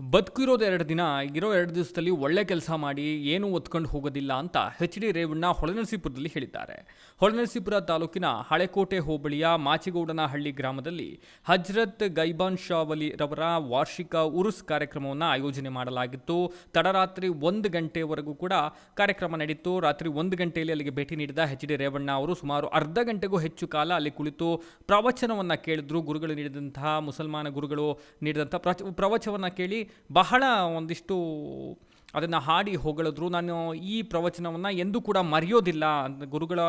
ಬದುಕಿರೋದು ಎರಡು ದಿನ, ಇರೋ ಎರಡು ದಿವಸದಲ್ಲಿ ಒಳ್ಳೆ ಕೆಲಸ ಮಾಡಿ ಏನೂ ಒತ್ಕೊಂಡು ಹೋಗೋದಿಲ್ಲ ಅಂತ ಎಚ್ ಡಿ ರೇವಣ್ಣ ಹೊಳೆನರಸೀಪುರದಲ್ಲಿ ಹೇಳಿದ್ದಾರೆ. ಹೊಳೆನರಸೀಪುರ ತಾಲೂಕಿನ ಹಳೆಕೋಟೆ ಹೋಬಳಿಯ ಮಾಚಿಗೌಡನಹಳ್ಳಿ ಗ್ರಾಮದಲ್ಲಿ ಹಜ್ರತ್ ಗೈಬಾನ್ ಶಾವಲಿ ರವರ ವಾರ್ಷಿಕ ಉರುಸ್ ಕಾರ್ಯಕ್ರಮವನ್ನು ಆಯೋಜನೆ ಮಾಡಲಾಗಿತ್ತು. ತಡರಾತ್ರಿ ಒಂದು ಗಂಟೆವರೆಗೂ ಕೂಡ ಕಾರ್ಯಕ್ರಮ ನಡೆಯಿತು ರಾತ್ರಿ ಒಂದು ಗಂಟೆಯಲ್ಲಿ ಅಲ್ಲಿಗೆ ಭೇಟಿ ನೀಡಿದ ಎಚ್ ಡಿ ರೇವಣ್ಣ ಅವರು ಸುಮಾರು ಅರ್ಧ ಗಂಟೆಗೂ ಹೆಚ್ಚು ಕಾಲ ಅಲ್ಲಿ ಕುಳಿತು ಪ್ರವಚನವನ್ನು ಕೇಳಿದ್ರು. ಗುರುಗಳು ನೀಡಿದಂತಹ ಮುಸಲ್ಮಾನ ಗುರುಗಳು ನೀಡಿದಂಥ ಪ್ರವಚನವನ್ನು ಕೇಳಿ ಬಹಳ ಒಂದಿಷ್ಟು ಅದನ್ನು ಹಾಡಿ ಹೊಗಳಿದ್ರು. ನಾನು ಈ ಪ್ರವಚನವನ್ನು ಎಂದೂ ಕೂಡ ಮರೆಯೋದಿಲ್ಲ. ಗುರುಗಳ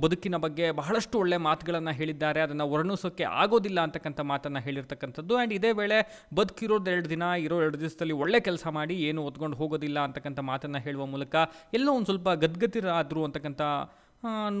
ಬದುಕಿನ ಬಗ್ಗೆ ಬಹಳಷ್ಟು ಒಳ್ಳೆಯ ಮಾತುಗಳನ್ನು ಹೇಳಿದ್ದಾರೆ. ಅದನ್ನು ವರ್ಣಿಸೋಕ್ಕೆ ಆಗೋದಿಲ್ಲ ಅಂತಕ್ಕಂಥ ಮಾತನ್ನು ಹೇಳಿರ್ತಕ್ಕಂಥದ್ದು. ಆ್ಯಂಡ್ ಇದೇ ವೇಳೆ ಬದುಕಿರೋದು ಎರಡು ದಿನ, ಇರೋ ಎರಡು ದಿವಸದಲ್ಲಿ ಒಳ್ಳೆ ಕೆಲಸ ಮಾಡಿ ಏನು ಒತ್ಕೊಂಡು ಹೋಗೋದಿಲ್ಲ ಅಂತಕ್ಕಂಥ ಮಾತನ್ನು ಹೇಳುವ ಮೂಲಕ ಎಲ್ಲೋ ಒಂದು ಸ್ವಲ್ಪ ಗದ್ಗತಿರಾದರು ಅಂತಕ್ಕಂಥ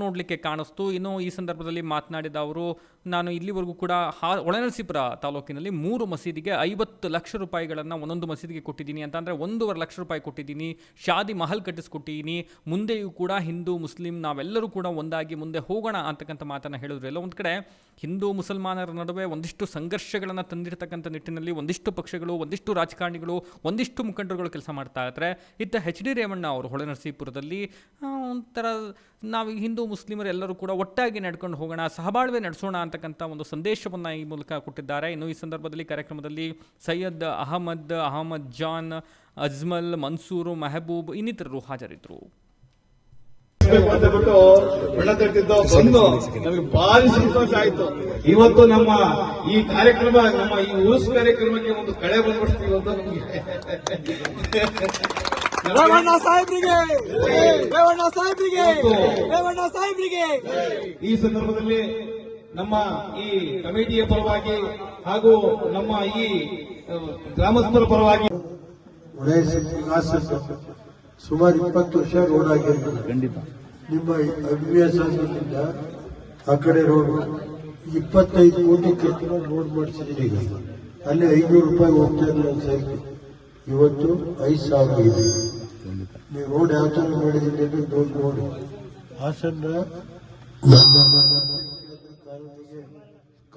ನೋಡಲಿಕ್ಕೆ ಕಾಣಿಸ್ತು. ಇನ್ನು ಈ ಸಂದರ್ಭದಲ್ಲಿ ಮಾತನಾಡಿದ ಅವರು, ನಾನು ಇಲ್ಲಿವರೆಗೂ ಕೂಡ ಹಾ ಒಳನರಸೀಪುರ ತಾಲೂಕಿನಲ್ಲಿ ಮೂರು ಮಸೀದಿಗೆ ಐವತ್ತು ಲಕ್ಷ ರೂಪಾಯಿಗಳನ್ನು ಒಂದೊಂದು ಮಸೀದಿಗೆ ಕೊಟ್ಟಿದ್ದೀನಿ. ಅಂತ ಅಂದರೆ ಒಂದೂವರೆ ಲಕ್ಷ ರೂಪಾಯಿ ಕೊಟ್ಟಿದ್ದೀನಿ. ಶಾದಿ ಮಹಲ್ ಕಟ್ಟಿಸ್ಕೊಟ್ಟಿದ್ದೀನಿ. ಮುಂದೆಯೂ ಕೂಡ ಹಿಂದೂ, ಮುಸ್ಲಿಂ ನಾವೆಲ್ಲರೂ ಕೂಡ ಒಂದಾಗಿ ಮುಂದೆ ಹೋಗೋಣ ಅಂತಕ್ಕಂಥ ಮಾತನ್ನು ಹೇಳಿದ್ರು. ಎಲ್ಲ ಒಂದು ಕಡೆ ಹಿಂದೂ, ಮುಸಲ್ಮಾನರ ನಡುವೆ ಒಂದಿಷ್ಟು ಸಂಘರ್ಷಗಳನ್ನು ತಂದಿರತಕ್ಕಂಥ ನಿಟ್ಟಿನಲ್ಲಿ ಒಂದಿಷ್ಟು ಪಕ್ಷಗಳು, ಒಂದಿಷ್ಟು ರಾಜಕಾರಣಿಗಳು, ಒಂದಿಷ್ಟು ಮುಖಂಡರುಗಳು ಕೆಲಸ ಮಾಡ್ತಾ ಇದ್ದಾರೆ ಇತ್ತ ಎಚ್ ಡಿ ರೇವಣ್ಣ ಅವರು ಹೊಳೆನರಸೀಪುರದಲ್ಲಿ ಒಂಥರ ನಾವು ಹಿಂದೂ ಮುಸ್ಲಿಮರು ಎಲ್ಲರೂ ಕೂಡ ಒಟ್ಟಾಗಿ ನಡ್ಕೊಂಡು ಹೋಗೋಣ, ಸಹಬಾಳ್ವೆ ನಡೆಸೋಣ ಅಂತಕ್ಕಂಥ ಒಂದು ಸಂದೇಶವನ್ನು ಈ ಮೂಲಕ ಕೊಟ್ಟಿದ್ದಾರೆ. ಇನ್ನು ಈ ಸಂದರ್ಭದಲ್ಲಿ ಕಾರ್ಯಕ್ರಮದಲ್ಲಿ ಸೈಯದ್ ಅಹಮದ್ ಅಹಮದ್ ಜಾನ್, ಅಜ್ಮಲ್, ಮನ್ಸೂರು, ಮೆಹಬೂಬ್ ಇನ್ನಿತರರು ಹಾಜರಿದ್ದರು. ಬಂದು ನಮಗೆ ಭಾರಿ ಸಂತೋಷ ಆಯ್ತು. ಇವತ್ತು ನಮ್ಮ ಈ ಕಾರ್ಯಕ್ರಮ, ನಮ್ಮ ಈ ಉರುಸ್ ಕಾರ್ಯಕ್ರಮಕ್ಕೆ ಒಂದು ಕಳೆ ಬಂದ್ಬಿಡ್ತೀವಿ ಅಂತ ನಮಗೆ. ರೇವಣ್ಣ ಸಾಹೇಬ್ರಿಗೆ ರೇವಣ್ಣ ಸಾಹೇಬ್ರಿಗೆ ರೇವಣ್ಣ ಸಾಹೇಬ್ರಿಗೆ. ಈ ಸಂದರ್ಭದಲ್ಲಿ ನಮ್ಮ ಈ ಕಮಿಟಿಯ ಪರವಾಗಿ ಹಾಗೂ ನಮ್ಮ ಈ ಗ್ರಾಮಸ್ಥರ ಪರವಾಗಿ ಸುಮಾರು ಇಪ್ಪತ್ತು ವರ್ಷ ರೋಡ್ ಆಗಿರ್ತದೆ ಖಂಡಿತ. ನಿಮ್ಮ ಹವ್ಯಾಸದಿಂದ ಆ ಕಡೆ ರೋಡ್ ಇಪ್ಪತ್ತೈದು ಕೋಟಿ ಕೆತ್ತನ ರೋಡ್ ಮಾಡಿಸಿದ್ದೀರಿ. ಈಗ ಅಲ್ಲಿ ಐನೂರು ರೂಪಾಯಿ ಹೋಗ್ತಾ ಇಲ್ಲ ಸೈಕಲ್ ಇವತ್ತು ಐದು ಸಾವಿರ ಇದೆ. ನೀವು ರೋಡ್ ಯಾವ ಥರ ಮಾಡಿದ್ದೀರಿ ಅಂತ ದೊಡ್ಡ ರೋಡ್ ಹಾಸನ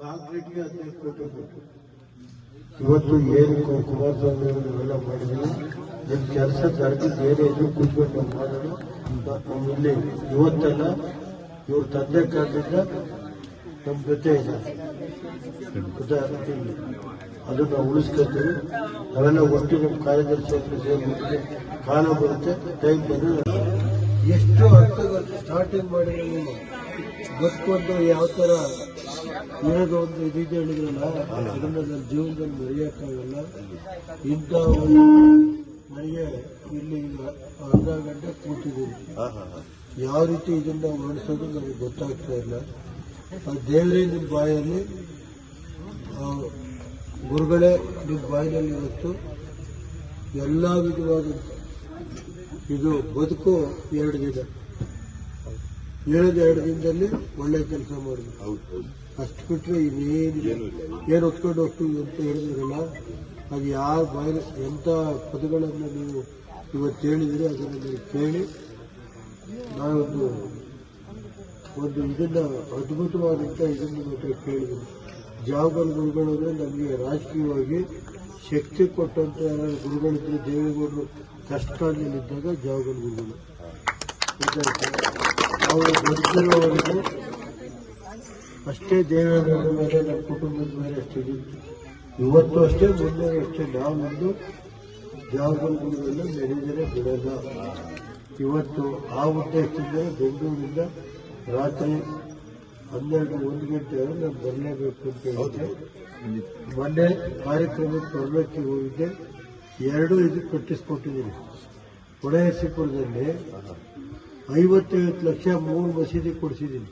ಕಾಂಕ್ರೀಟ್ಗೆ ಹದಿನೈದು ಕೋಟಿ ಇವತ್ತು ಏನು ಕುಮಾರ್ ಕುಮಾರಸ್ವಾಮಿ ಅವರು ಇವೆಲ್ಲ ಮಾಡಿದ್ರು. ನಿಮ್ಮ ಕೆಲಸ ನಡೆದಿದ್ದು ಏನೇ ಇದ್ರು ಕೂತ್ಕೊಂಡು ನಾವು ಇಲ್ಲಿ ಇವತ್ತೆಲ್ಲ ಇವ್ರ ತಂದೆ ಕಾಲದಿಂದ ನಮ್ಮ ಜೊತೆ ಇದೆ ಉದಾಹರಣೆ ಅದು ಉಳಿಸ್ಕೊಳ್ತೀವಿ. ಅವೆಲ್ಲ ನಾವೆಲ್ಲ ಒಟ್ಟು ನಮ್ಮ ಕಾರ್ಯದರ್ಶಿ ಕಾಲ ಬರುತ್ತೆ ಟೈಮ್ ಬಂದರೆ ಎಷ್ಟು ಅರ್ಥಗಳು ಸ್ಟಾರ್ಟಿಂಗ್ ಮಾಡಿ ನೀವು? ಬದುಕೊಂಡು ಯಾವ ಥರ ಇರೋದು ಒಂದು ಇದಿದೆ ಹೇಳಿದ್ರಲ್ಲ? ಅದನ್ನ ನನ್ನ ಜೀವನದಲ್ಲಿ ಮರೆಯೋಕ್ಕಾಗಲ್ಲ ಇಂಥ ಒಂದು ನನಗೆ ಇಲ್ಲಿ ಅರ್ಧ ಗಂಟೆ ಕೂತಿದ್ದೀನಿ ಯಾವ ರೀತಿ ಇದನ್ನ ಮಾಡಿಸೋದು ನನಗೆ ಗೊತ್ತಾಗ್ತಾ ಇಲ್ಲ. ಆ ದೇವರೇ ನಿಮ್ಮ ಬಾಯಲ್ಲಿ ಗುರುಗಳೇ ನಿಮ್ಮ ಬಾಯಿನಲ್ಲಿ ಇವತ್ತು ಎಲ್ಲ ವಿಧವಾದ ಇದು ಬದುಕು ಎರಡು ದಿನ ಏಳು ಎರಡು ದಿನದಲ್ಲಿ ಒಳ್ಳೆ ಕೆಲಸ ಮಾಡಿದ್ರು ಅಷ್ಟು ಬಿಟ್ಟರೆ ಇನ್ನೇನು ಏನು ಹೊತ್ಕೊಂಡು ಹೋಗ್ತೀವಿ ಅಂತ ಹೇಳಿದ್ರಲ್ಲ ಅದು ಯಾವ ಬಾಯಿ ಎಂಥ ಪದಗಳನ್ನು ನೀವು ಇವತ್ತು ಹೇಳಿದ್ರೆ ಅದನ್ನು ನೀವು ಕೇಳಿ ನಾವೊಂದು ಒಂದು ಇದನ್ನ ಅದ್ಭುತವಾದಂಥ ಇದನ್ನು ಮಾತ್ರ ಜಾವಗಲ್ ಗುರುಗಳು ಅಂದ್ರೆ ನಮಗೆ ರಾಜಕೀಯವಾಗಿ ಶಕ್ತಿ ಕೊಟ್ಟಂತ ಯಾರು ದೇವಿಗಳು ದೇವೇಗೌಡರು ಕಷ್ಟ ಕಾಲದಲ್ಲಿದ್ದಾಗ ಜಾವಗಲ್ ಗುರುಗಳು? ಅವರು ಅಷ್ಟೇ ದೇವೇಗೌಡರ ಮೇಲೆ, ನಮ್ಮ ಕುಟುಂಬದ ಮೇಲೆ ಅಷ್ಟೇ ಇವತ್ತು ಅಷ್ಟೇ ಮುಂದೆ ಅಷ್ಟೇ. ನಾವೊಂದು ಜಾವಗಲ್ ಗುರುಗಳನ್ನ ನೆನೆದರೆ ಬಿಡಲ್ಲ. ಇವತ್ತು ಆ ಉದ್ದೇಶದಿಂದ ಬೆಂಗಳೂರಿಂದ ರಾತ್ರಿ ಹನ್ನೆರಡು ಒಂದು ಗಂಟೆ ನಾನು ಬರಲೇಬೇಕು ಅಂತ ಹೇಳಿದ್ದೆ. ಮೊನ್ನೆ ಕಾರ್ಯಕ್ರಮಕ್ಕೆ ಬರಲಿಕ್ಕೆ ಹೋಗಿದ್ದೆ. ಎರಡು ಇದು ಕಟ್ಟಿಸ್ಕೊಟ್ಟಿದ್ದೀನಿ. ಹೊಳೆಹಸಿಪುರದಲ್ಲಿ ಐವತ್ತೈವತ್ತು ಲಕ್ಷ ಮೂರು ಮಸೀದಿ ಕೊಡಿಸಿದ್ದೀನಿ.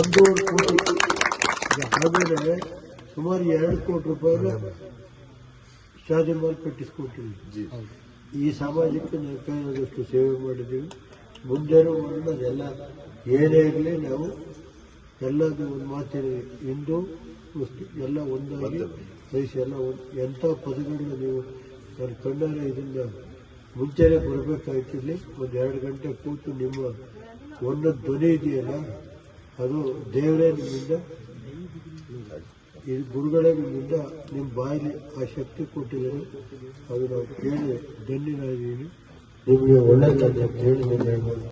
ಒಂದೂವರೆ ಕೋಟಿ ಆಮೇಲೆ ಸುಮಾರು ಎರಡು ಕೋಟಿ ರೂಪಾಯಿ ಶಾದಿ ಮಾಲ್ ಕಟ್ಟಿಸ್ಕೊಟ್ಟಿದ್ದೀನಿ. ಈ ಸಮಾಜಕ್ಕೆ ನಾವು ಕೈಯಾದಷ್ಟು ಸೇವೆ ಮಾಡಿದ್ದೀವಿ. ಮುಂದೆ ಅದೆಲ್ಲ ಏನೇ ಇರಲಿ ನಾವು ಎಲ್ಲದು ಒಂದು ಮಾತಿನ ಹಿಂದೂ ಮುಸ್ಲಿಂ ಎಲ್ಲ ಒಂದಾಗಿ ವಯಸ್ಸು ಎಲ್ಲ ಒಂದು ಎಂಥ ಪದಗಳನ್ನ ನೀವು ನಾನು ಕಣ್ಣಾರೆ ಇದನ್ನ ಮುಂಚೆನೆ ಬರಬೇಕಾಯ್ತು ಇಲ್ಲಿ. ಒಂದು ಎರಡು ಗಂಟೆ ಕೂತು ನಿಮ್ಮ ಒಂದು ಧ್ವನಿ ಇದೆಯಲ್ಲ ಅದು ದೇವರೇ ನಿಮ್ಮಿಂದ ಇದು ಗುರುಗಳೇ ನಿಮ್ಮಿಂದ ನಿಮ್ಮ ಬಾಯಲ್ಲಿ ಆ ಶಕ್ತಿ ಕೊಟ್ಟಿದ್ದಾರೆ. ಅದು ನಾವು ಕೇಳಿ ಧನ್ಯನಾಗಿದ್ದೀನಿ. ನಿಮಗೆ ಅಂತ ಹೇಳಿ ಹೇಳ್ಬೋದು